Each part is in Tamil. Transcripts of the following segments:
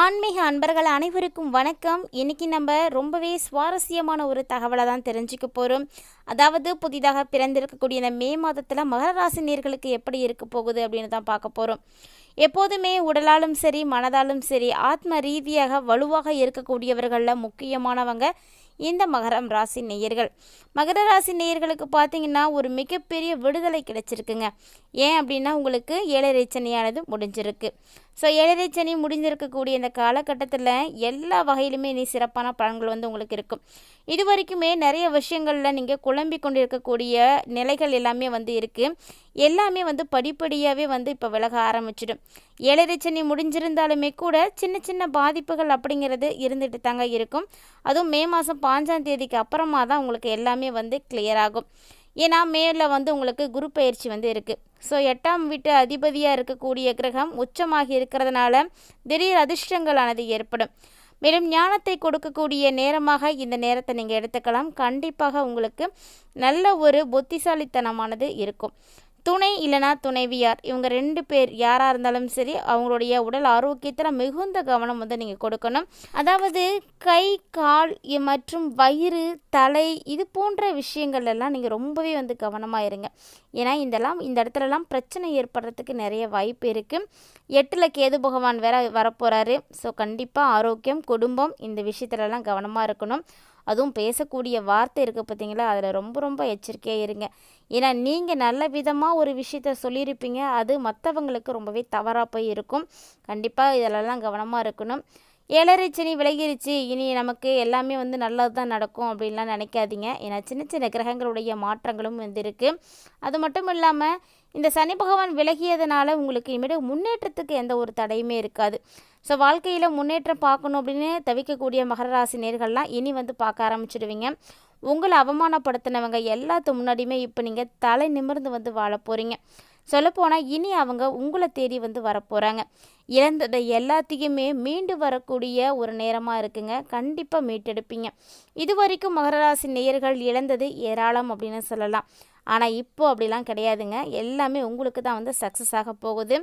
ஆன்மீக அன்பர்கள் அனைவருக்கும் வணக்கம். இன்னைக்கு நம்ம ரொம்பவே சுவாரஸ்யமான ஒரு தகவலை தான் தெரிஞ்சுக்க போகிறோம் அதாவது புதிதாக பிறந்திருக்கக்கூடிய இந்த மே மாதத்தில் மகர ராசி நேர்களுக்கு எப்படி இருக்க போகுது அப்படின்னு தான் பார்க்க போகிறோம் எப்போதுமே உடலாலும் சரி மனதாலும் சரி ஆத்ம ரீதியாக வலுவாக இருக்கக்கூடியவர்களில் முக்கியமானவங்க இந்த மகரம் ராசி நேயர்கள். மகர ராசி நேயர்களுக்கு பார்த்தீங்கன்னா ஒரு மிகப்பெரிய விடுதலை கிடைச்சிருக்குங்க. ஏன் அப்படின்னா உங்களுக்கு ஏழரை சனியானது முடிஞ்சிருக்கு. ஸோ ஏழரை சனி முடிஞ்சிருக்கக்கூடிய இந்த காலகட்டத்தில் எல்லா வகையிலுமே இனி சிறப்பான பலன்கள் வந்து உங்களுக்கு இருக்கும். இது வரைக்குமே நிறைய விஷயங்களில் நீங்கள் குழம்பி கொண்டிருக்கக்கூடிய நிலைகள் எல்லாமே வந்து இருக்குது எல்லாமே வந்து படிப்படியாகவே வந்து இப்போ விலக ஆரம்பிச்சிடும். ஏழரை சனி முடிஞ்சிருந்தாலுமே கூட சின்ன சின்ன பாதிப்புகள் அப்படிங்கிறது இருந்துட்டு தாங்க இருக்கும். அதுவும் மே மாதம் பாஞ்சாம் தேதிக்கு அப்புறமா தான் உங்களுக்கு எல்லாமே வந்து கிளியர் ஆகும். ஏன்னா மேல வந்து உங்களுக்கு குரு பயிற்சி வந்து இருக்குது ஸோ எட்டாம் வீட்டு அதிபதியாக இருக்கக்கூடிய கிரகம் உச்சமாகி இருக்கிறதுனால திடீர் அதிர்ஷ்டங்களானது ஏற்படும். மேலும் ஞானத்தை கொடுக்கக்கூடிய நேரமாக இந்த நேரத்தை நீங்கள் எடுத்துக்கலாம். கண்டிப்பாக உங்களுக்கு நல்ல ஒரு புத்திசாலித்தனமானது இருக்கும். துணை இல்லைனா துணைவியார். இவங்க ரெண்டு பேர் யாராக இருந்தாலும் சரி அவங்களுடைய உடல் ஆரோக்கியத்தில் மிகுந்த கவனம் வந்து நீங்கள் கொடுக்கணும். அதாவது கை கால் மற்றும் வயிறு தலை இது போன்ற விஷயங்கள் எல்லாம் நீங்கள் ரொம்பவே வந்து கவனமாக இருங்க. ஏன்னா இதெல்லாம் இந்த இடத்துலலாம் பிரச்சனை ஏற்படுறதுக்கு நிறைய வாய்ப்பு இருக்குது எட்டில் கேது பகவான் வேற வரப்போகிறாரு ஸோ கண்டிப்பாக ஆரோக்கியம் குடும்பம் இந்த விஷயத்துலலாம் கவனமாக இருக்கணும். அதுவும் பேசக்கூடிய வார்த்தை இருக்குது பார்த்தீங்களா? அதில் ரொம்ப ரொம்ப எச்சரிக்கையாக இருங்க. ஏன்னா நீங்கள் நல்ல விதமாக ஒரு விஷயத்த சொல்லியிருப்பீங்க. அது மற்றவங்களுக்கு ரொம்பவே தவறாக போய் இருக்கும். கண்டிப்பாக இதிலெல்லாம் கவனமாக இருக்கணும். ஏழரை சனி விலகிருச்சு. இனி நமக்கு எல்லாமே வந்து நல்லது தான் நடக்கும் அப்படின்லாம் நினைக்காதீங்க. ஏன்னா சின்ன சின்ன கிரகங்களுடைய மாற்றங்களும் வந்து இருக்குது அது மட்டும் இல்லாமல் இந்த சனி பகவான் விலகியதுனால உங்களுக்கு இனிமேல் முன்னேற்றத்துக்கு எந்த ஒரு தடையுமே இருக்காது. ஸோ வாழ்க்கையில் முன்னேற்றம் பார்க்கணும் அப்படின்னு தவிக்கக்கூடிய மகர ராசி நேர்கள்லாம் இனி வந்து பார்க்க ஆரம்பிச்சிடுவீங்க. உங்களை அவமானப்படுத்தினவங்க எல்லாத்து முன்னாடியுமே இப்போ நீங்கள் தலை நிமிர்ந்து வந்து வாழ போகிறீங்க சொல்லப்போனால் இனி அவங்க உங்களை தேடி வந்து வரப்போகிறாங்க இழந்ததை எல்லாத்தையுமே மீண்டு வரக்கூடிய ஒரு நேரமாக இருக்குங்க. கண்டிப்பாக மீட்டெடுப்பீங்க. இது வரைக்கும் மகர ராசி நேயர்கள் இழந்தது ஏராளம் அப்படின்னு சொல்லலாம். ஆனால் இப்போது அப்படிலாம் கிடையாதுங்க. எல்லாமே உங்களுக்கு தான் வந்து சக்ஸஸ் ஆக போகுது.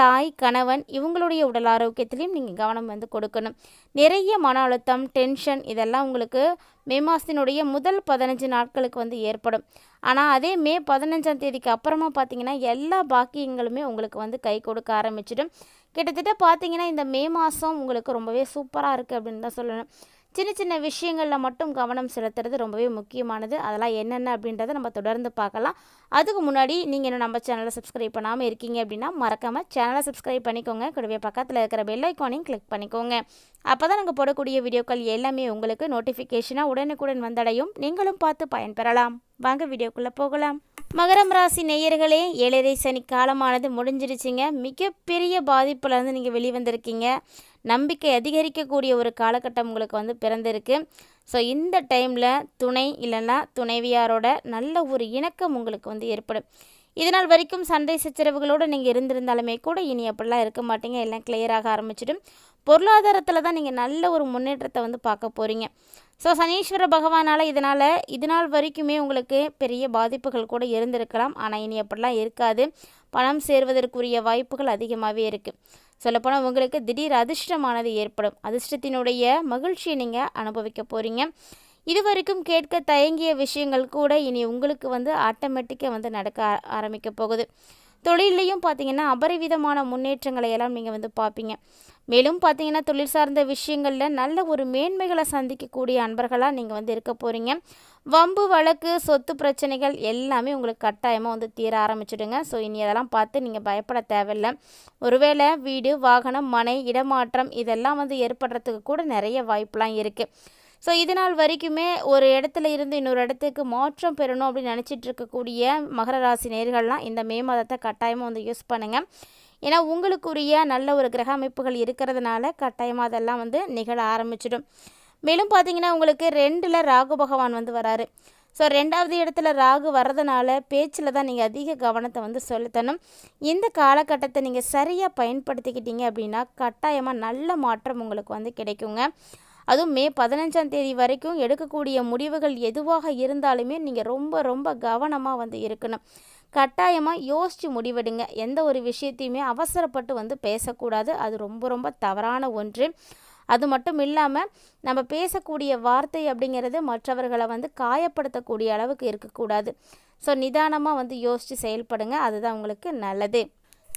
தாய் கணவன் இவங்களுடைய உடல் ஆரோக்கியத்திலையும் நீங்கள் கவனம் வந்து கொடுக்கணும். நிறைய மன அழுத்தம் டென்ஷன் இதெல்லாம் உங்களுக்கு மே மாதத்தினுடைய முதல் பதினஞ்சு நாட்களுக்கு வந்து ஏற்படும். ஆனால் அதே மே பதினஞ்சாம் தேதிக்கு அப்புறமா பார்த்தீங்கன்னா எல்லா பாக்கியங்களுமே உங்களுக்கு வந்து கை கொடுக்க ஆரம்பிச்சிடும். கிட்டத்தட்ட பார்த்தீங்கன்னா இந்த மே மாதம் உங்களுக்கு ரொம்பவே சூப்பராக இருக்குது அப்படின்னு தான் சொல்லணும். சின்ன சின்ன விஷயங்களில் மட்டும் கவனம் செலுத்துறது ரொம்பவே முக்கியமானது. அதெல்லாம் என்னென்ன அப்படின்றத நம்ம தொடர்ந்து பார்க்கலாம். அதுக்கு முன்னாடி நீங்கள் இன்னும் நம்ம சேனலை சப்ஸ்கிரைப் பண்ணாமல் இருக்கீங்க அப்படின்னா மறக்காமல் சேனலை சப்ஸ்கிரைப் பண்ணிக்கோங்க. கூடவே பக்கத்தில் இருக்கிற பெல் ஐக்கானையும் கிளிக் பண்ணிக்கோங்க. அப்போ தான் நாங்கள் போடக்கூடிய வீடியோக்கள் எல்லாமே உங்களுக்கு நோட்டிஃபிகேஷனாக உடனுக்குடன் வந்தடையும். நீங்களும் பார்த்து பயன்பெறலாம். வாங்க வீடியோக்குள்ளே போகலாம். மகரம் ராசி நேயர்களே ஏழரை சனி காலமானது முடிஞ்சிருச்சுங்க. மிகப்பெரிய பாதிப்புலேருந்து நீங்கள் வெளிவந்திருக்கீங்க. நம்பிக்கை அதிகரிக்கக்கூடிய ஒரு காலகட்டம் உங்களுக்கு வந்து பிறந்திருக்கு. ஸோ இந்த டைமில் துணை இல்லைன்னா துணைவியாரோட நல்ல ஒரு இணக்கம் உங்களுக்கு வந்து ஏற்படும். இதனால் வரைக்கும் சண்டை சச்சரவுகளோடு நீங்கள் இருந்திருந்தாலுமே கூட இனி அப்படிலாம் இருக்க மாட்டீங்க. எல்லாம் கிளியராக ஆரம்பிச்சிடும். பொருளாதாரத்தில் தான் நீங்கள் நல்ல ஒரு முன்னேற்றத்தை வந்து பார்க்க போகிறீங்க ஸோ சனீஸ்வர பகவானால் இதனால் இதனால் வரைக்குமே உங்களுக்கு பெரிய பாதிப்புகள் கூட இருந்திருக்கலாம். ஆனால் இனி அப்படிலாம் இருக்காது. பணம் சேர்வதற்குரிய வாய்ப்புகள் அதிகமாகவே இருக்குது சொல்லப்போனால் உங்களுக்கு திடீர் அதிர்ஷ்டமானது ஏற்படும். அதிர்ஷ்டத்தினுடைய மகிழ்ச்சியை நீங்கள் அனுபவிக்க போகிறீங்க இது வரைக்கும் கேட்க தயங்கிய விஷயங்கள் கூட இனி உங்களுக்கு வந்து ஆட்டோமேட்டிக்காக வந்து நடக்க ஆ- ஆரம்பிக்க போகுது. தொழிலையும் பார்த்தீங்கன்னா அபரிவிதமான முன்னேற்றங்களை எல்லாம் நீங்கள் வந்து பார்ப்பீங்க மேலும் பார்த்தீங்கன்னா தொழில் சார்ந்த விஷயங்களில் நல்ல ஒரு மேன்மைகளை சந்திக்கக்கூடிய அன்பர்களாக நீங்கள் வந்து இருக்க போகிறீங்க வம்பு வழக்கு சொத்து பிரச்சனைகள் எல்லாமே உங்களுக்கு கட்டாயமாக வந்து தீர ஆரம்பிச்சிடுங்க. ஸோ இனி அதெல்லாம் பார்த்து நீங்கள் பயப்பட தேவையில்லை. ஒருவேளை வீடு வாகனம் மனை இடமாற்றம் இதெல்லாம் வந்து ஏற்படுறதுக்கு கூட நிறைய வாய்ப்பெலாம் இருக்குது ஸோ இது நாள் வரைக்குமே ஒரு இடத்துல இருந்து இன்னொரு இடத்துக்கு மாற்றம் பெறணும் அப்படின்னு நினச்சிட்டு இருக்கக்கூடிய மகர ராசி நேர்கள்லாம் இந்த மே மாதத்தை கட்டாயமாக வந்து யூஸ் பண்ணுங்கள் ஏன்னா உங்களுக்குரிய நல்ல ஒரு கிரக அமைப்புகள் இருக்கிறதுனால கட்டாயமாக அதெல்லாம் வந்து நிகழ ஆரம்பிச்சிடும். மேலும் பார்த்தீங்கன்னா உங்களுக்கு ரெண்டில் ராகு பகவான் வந்து வராரு. ஸோ ரெண்டாவது இடத்துல ராகு வர்றதுனால பேச்சில் தான் நீங்கள் அதிக கவனத்தை வந்து செலுத்தணும். இந்த காலகட்டத்தை நீங்கள் சரியாக பயன்படுத்திக்கிட்டீங்க அப்படின்னா கட்டாயமாக நல்ல மாற்றம் உங்களுக்கு வந்து கிடைக்குங்க. அதுவும் மே பதினஞ்சாம் தேதி வரைக்கும் எடுக்கக்கூடிய முடிவுகள் எதுவாக இருந்தாலுமே நீங்கள் ரொம்ப ரொம்ப கவனமாக வந்து இருக்கணும். கட்டாயமாக யோசித்து முடிவெடுங்க. எந்த ஒரு விஷயத்தையுமே அவசரப்பட்டு வந்து பேசக்கூடாது. அது ரொம்ப ரொம்ப தவறான ஒன்று. அது மட்டும் இல்லாமல் நம்ம பேசக்கூடிய வார்த்தை அப்படிங்கிறது மற்றவர்களை வந்து காயப்படுத்தக்கூடிய அளவுக்கு இருக்கக்கூடாது. ஸோ நிதானமாக வந்து யோசித்து செயல்படுங்க. அதுதான் உங்களுக்கு நல்லது.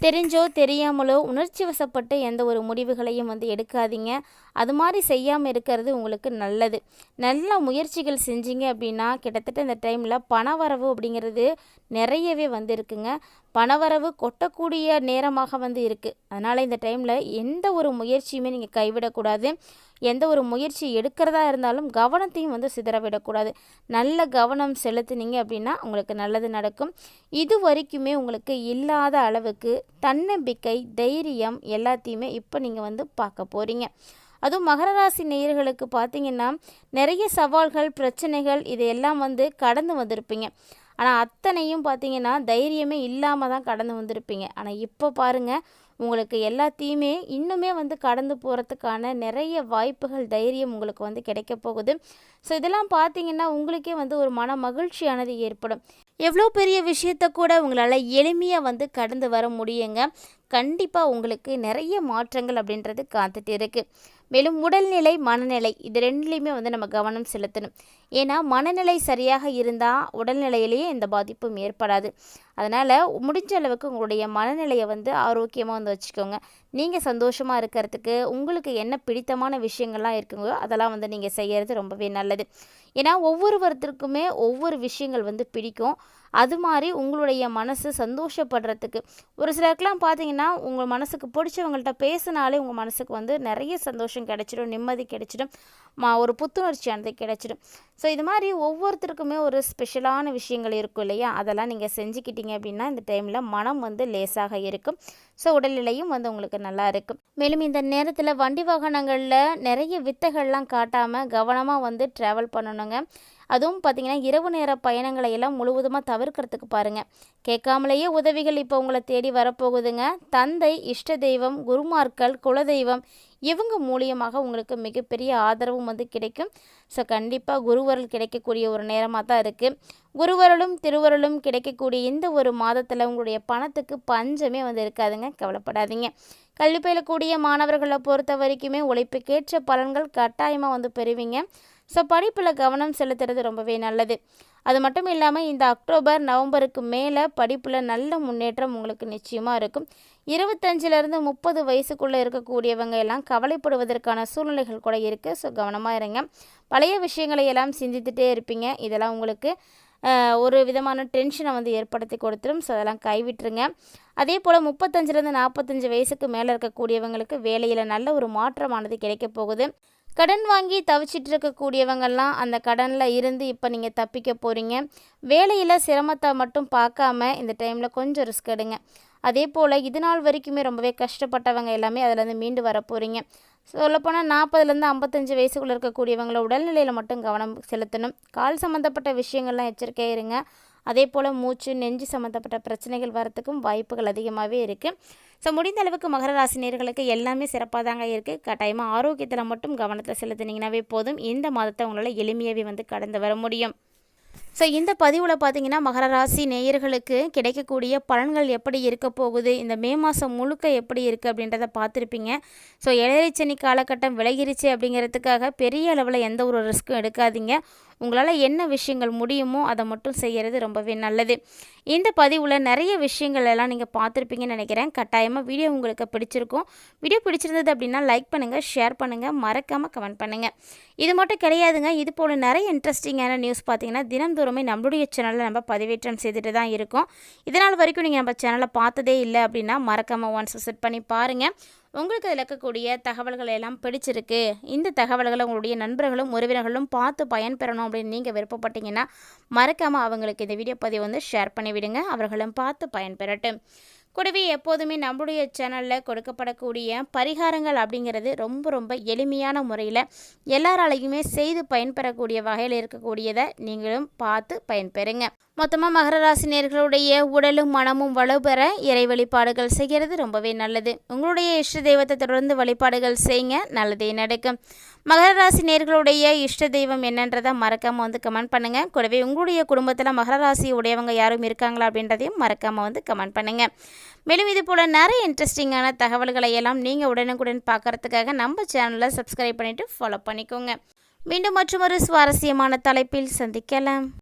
தெரிஞ்சோ தெரியாமலோ உணர்ச்சி வசப்பட்டு எந்த ஒரு முடிவுகளையும் வந்து எடுக்காதீங்க. அது மாதிரி செய்யாமல் இருக்கிறது உங்களுக்கு நல்லது. நல்ல முயற்சிகள் செஞ்சீங்க அப்படின்னா கிட்டத்தட்ட இந்த டைமில் பணவரவு அப்படிங்கிறது நிறையவே வந்திருக்குங்க. பணவரவு கொட்டக்கூடிய நேரமாக வந்து இருக்குது அதனால் இந்த டைமில் எந்த ஒரு முயற்சியுமே நீங்கள் கைவிடக்கூடாது. எந்த ஒரு முயற்சி எடுக்கிறதா இருந்தாலும் கவனத்தையும் வந்து சிதறவிடக்கூடாது நல்ல கவனம் செலுத்துனீங்க அப்படின்னா உங்களுக்கு நல்லது நடக்கும். இது வரைக்குமே உங்களுக்கு இல்லாத அளவுக்கு தன்னம்பிக்கை தைரியம் எல்லாத்தையுமே இப்போ நீங்கள் வந்து பார்க்க போகிறீங்க அதுவும் மகர ராசி நேயர்களுக்கு பார்த்தீங்கன்னா நிறைய சவால்கள் பிரச்சனைகள் இதையெல்லாம் வந்து கடந்து வந்திருப்பீங்க. ஆனால் அத்தனையும் பார்த்தீங்கன்னா தைரியமே இல்லாமல் தான் கடந்து வந்திருப்பீங்க. ஆனால் இப்போ பாருங்கள் உங்களுக்கு எல்லாத்தையுமே இன்னுமே வந்து கடந்து போகிறதுக்கான நிறைய வாய்ப்புகள் தைரியம் உங்களுக்கு வந்து கிடைக்க போகுது. ஸோ இதெல்லாம் பார்த்தீங்கன்னா உங்களுக்கே வந்து ஒரு மன மகிழ்ச்சியானது ஏற்படும். எவ்வளோ பெரிய விஷயத்த கூட உங்களால் எளிமையாக வந்து கடந்து வர முடியுங்க. கண்டிப்பாக உங்களுக்கு நிறைய மாற்றங்கள் அப்படின்றது காத்துட்டு இருக்குது மேலும் உடல்நிலை மனநிலை இது ரெண்டுலேயுமே வந்து நம்ம கவனம் செலுத்தணும். ஏன்னா மனநிலை சரியாக இருந்தால் உடல்நிலையிலேயே இந்த பாதிப்பும் ஏற்படாது. அதனால் முடிஞ்ச அளவுக்கு உங்களுடைய மனநிலையை வந்து ஆரோக்கியமாக வந்து வச்சுக்கோங்க. நீங்கள் சந்தோஷமாக இருக்கிறதுக்கு உங்களுக்கு என்ன பிடித்தமான விஷயங்கள்லாம் இருக்குங்களோ அதெல்லாம் வந்து நீங்கள் செய்கிறது ரொம்பவே நல்லது. ஏன்னா ஒவ்வொருவருத்திற்குமே ஒவ்வொரு விஷயங்கள் வந்து பிடிக்கும். அது மாதிரி உங்களுடைய மனசு சந்தோஷப்படுறதுக்கு. ஒரு சிலருக்குலாம் பார்த்தீங்கன்னா உங்கள் மனசுக்கு பிடிச்சவங்கள்ட்ட பேசினாலே உங்கள் மனசுக்கு வந்து நிறைய சந்தோஷம் கிடைச்சிடும் நிம்மதி கிடைச்சிடும் மா ஒரு புத்துணர்ச்சியானது கிடைச்சிடும். ஸோ இது மாதிரி ஒவ்வொருத்தருக்குமே ஒரு ஸ்பெஷலான விஷயங்கள் இருக்கும் இல்லையா? அதெல்லாம் நீங்கள் செஞ்சுக்கிட்டீங்க அப்படின்னா இந்த டைமில் மனம் வந்து லேசாக இருக்கும். ஸோ உடல்நிலையும் வந்து உங்களுக்கு நல்லா இருக்கும். மேலும் இந்த நேரத்தில் வண்டி வாகனங்களில் நிறைய வித்தைகள்லாம் காட்டாமல் கவனமாக வந்து ட்ராவல் பண்ணணுங்க. அதுவும் பார்த்திங்கன்னா இரவு நேர பயணங்களை எல்லாம் முழுவதுமாக தவிர்க்கிறதுக்கு பாருங்கள் கேட்காமலேயே உதவிகள் இப்போ உங்களை தேடி வரப்போகுதுங்க. தந்தை இஷ்ட தெய்வம் குருமார்கள் குலதெய்வம் இவங்க மூலியமாக உங்களுக்கு மிகப்பெரிய ஆதரவும் வந்து கிடைக்கும். ஸோ கண்டிப்பாக குருவருள் கிடைக்கக்கூடிய ஒரு நேரமாக தான் இருக்குது குருவருளும் திருவருளும் கிடைக்கக்கூடிய இந்த ஒரு மாதத்தில் உங்களுடைய பணத்துக்கு பஞ்சமே வந்து இருக்காதுங்க. கவலைப்படாதீங்க. கல்வி பயிலக்கூடிய மாணவர்களை பொறுத்த வரைக்குமே உழைப்புக்கேற்ற பலன்கள் கட்டாயமாக வந்து பெறுவீங்க. ஸோ படிப்பில் கவனம் செலுத்துறது ரொம்பவே நல்லது. அது மட்டும் இல்லாமல் இந்த அக்டோபர் நவம்பருக்கு மேலே படிப்பில் நல்ல முன்னேற்றம் உங்களுக்கு நிச்சயமாக இருக்கும். இருபத்தஞ்சிலேருந்து முப்பது வயசுக்குள்ளே இருக்கக்கூடியவங்க எல்லாம் கவலைப்படுவதற்கான சூழ்நிலைகள் கூட இருக்குது ஸோ கவனமாக இருங்க. பழைய விஷயங்களை எல்லாம் சிந்தித்துட்டே இருப்பீங்க. இதெல்லாம் உங்களுக்கு ஒரு விதமான டென்ஷனை வந்து ஏற்படுத்தி கொடுத்துரும். ஸோ அதெல்லாம் கைவிட்டுருங்க. அதே போல் முப்பத்தஞ்சிலேருந்து நாற்பத்தஞ்சு வயசுக்கு மேலே இருக்கக்கூடியவங்களுக்கு வேலையில் நல்ல ஒரு மாற்றமானது கிடைக்க போகுது. கடன் வாங்கி தவிச்சிட்டு இருக்கக்கூடியவங்கெல்லாம் அந்த கடனில் இருந்து இப்போ நீங்கள் தப்பிக்க போகிறீங்க வேலையில் சிரமத்தை மட்டும் பார்க்காம இந்த டைமில் கொஞ்சம் ரிஸ்க் எடுங்க. அதே போல் இது நாள் வரைக்குமே ரொம்பவே கஷ்டப்பட்டவங்க எல்லாமே அதிலேருந்து மீண்டு வர போகிறீங்க சொல்லப்போனால் நாற்பதுலேருந்து ஐம்பத்தஞ்சு வயசுக்குள்ளே இருக்கக்கூடியவங்கள உடல்நிலையில் மட்டும் கவனம் செலுத்தணும். கால் சம்மந்தப்பட்ட விஷயங்கள்லாம் எச்சரிக்கையாக இருங்க. அதே போல் மூச்சு நெஞ்சு சம்மந்தப்பட்ட பிரச்சனைகள் வரத்துக்கும் வாய்ப்புகள் அதிகமாகவே இருக்குது ஸோ முடிந்த அளவுக்கு மகர ராசி நேர்களுக்கு எல்லாமே சிறப்பாக தாங்க இருக்குது கட்டாயமாக ஆரோக்கியத்தில் மட்டும் கவனத்தை செலுத்தினீங்கன்னாவே போதும். இந்த மாதத்தை உங்களால் எளிமையாகவே வந்து கடந்து வர முடியும். ஸோ இந்த பதிவில் பார்த்தீங்கன்னா மகர ராசி நேயர்களுக்கு கிடைக்கக்கூடிய பலன்கள் எப்படி இருக்க போகுது? இந்த மே மாதம் முழுக்க எப்படி இருக்குது அப்படின்றத பார்த்துருப்பீங்க ஸோ இளையச்சனி காலகட்டம் விலகிருச்சு அப்படிங்கிறதுக்காக பெரிய அளவில் எந்த ஒரு ரிஸ்க்கும் எடுக்காதீங்க. உங்களால் என்ன விஷயங்கள் முடியுமோ அதை மட்டும் செய்கிறது ரொம்பவே நல்லது. இந்த பதிவில் நிறைய விஷயங்கள் எல்லாம் நீங்கள் பார்த்துருப்பீங்கன்னு நினைக்கிறேன். கட்டாயமாக வீடியோ உங்களுக்கு பிடிச்சிருக்கும். வீடியோ பிடிச்சிருந்தது அப்படின்னா லைக் பண்ணுங்கள் ஷேர் பண்ணுங்கள் மறக்காமல் கமெண்ட் பண்ணுங்கள் இது மட்டும் கிடையாதுங்க. இது போல் நிறைய இன்ட்ரெஸ்டிங்கான நியூஸ் பார்த்தீங்கன்னா தினந்தோறுமே நம்மளுடைய சேனலில் நம்ம பதிவேற்றம் செய்துட்டு தான் இருக்கோம். இதனால் வரைக்கும் நீங்கள் நம்ம சேனலை பார்த்ததே இல்லை அப்படின்னா மறக்காமல் ஒன்ஸ் விசிட் பண்ணி பாருங்கள் உங்களுக்கு அதில் இருக்கக்கூடிய தகவல்கள் எல்லாம் பிடிச்சிருக்கு. இந்த தகவல்களை உங்களுடைய நண்பர்களும் உறவினர்களும் பார்த்து பயன்பெறணும் அப்படின்னு நீங்கள் விருப்பப்பட்டீங்கன்னா மறக்காமல் அவங்களுக்கு இந்த வீடியோ பதிவு வந்து ஷேர் பண்ணிவிடுங்க. அவர்களும் பார்த்து பயன்பெறட்டும். கூடவே எப்போதுமே நம்மளுடைய சேனலில் கொடுக்கப்படக்கூடிய பரிகாரங்கள் அப்படிங்கிறது ரொம்ப ரொம்ப எளிமையான முறையில் எல்லாராலையுமே செய்து பயன்பெறக்கூடிய வகையில் இருக்கக்கூடியதை நீங்களும் பார்த்து பயன்பெறுங்க. மொத்தமாக மகர ராசி நேர்களுடைய உடலும் மனமும் வலுப்பெற இறை வழிபாடுகள் செய்கிறது ரொம்பவே நல்லது. உங்களுடைய இஷ்ட தெய்வத்தை தொடர்ந்து வழிபாடுகள் செய்யுங்க நல்லதே நடக்கும். மகர ராசி நேர்களுடைய இஷ்ட தெய்வம் என்னன்றதை மறக்காமல் வந்து கமெண்ட் பண்ணுங்கள் கூடவே உங்களுடைய குடும்பத்தில் மகர ராசி உடையவங்க யாரும் இருக்காங்களா அப்படின்றதையும் மறக்காமல் வந்து கமெண்ட் பண்ணுங்கள் மேலும் இது போல் நிறைய இன்ட்ரெஸ்டிங்கான தகவல்களை எல்லாம் நீங்கள் உடனுக்குடன் பார்க்குறதுக்காக நம்ம சேனலை சப்ஸ்கிரைப் பண்ணிவிட்டு ஃபாலோ பண்ணிக்கோங்க. மீண்டும் மற்றும் ஒரு சுவாரஸ்யமான தலைப்பில் சந்திக்கலாம்.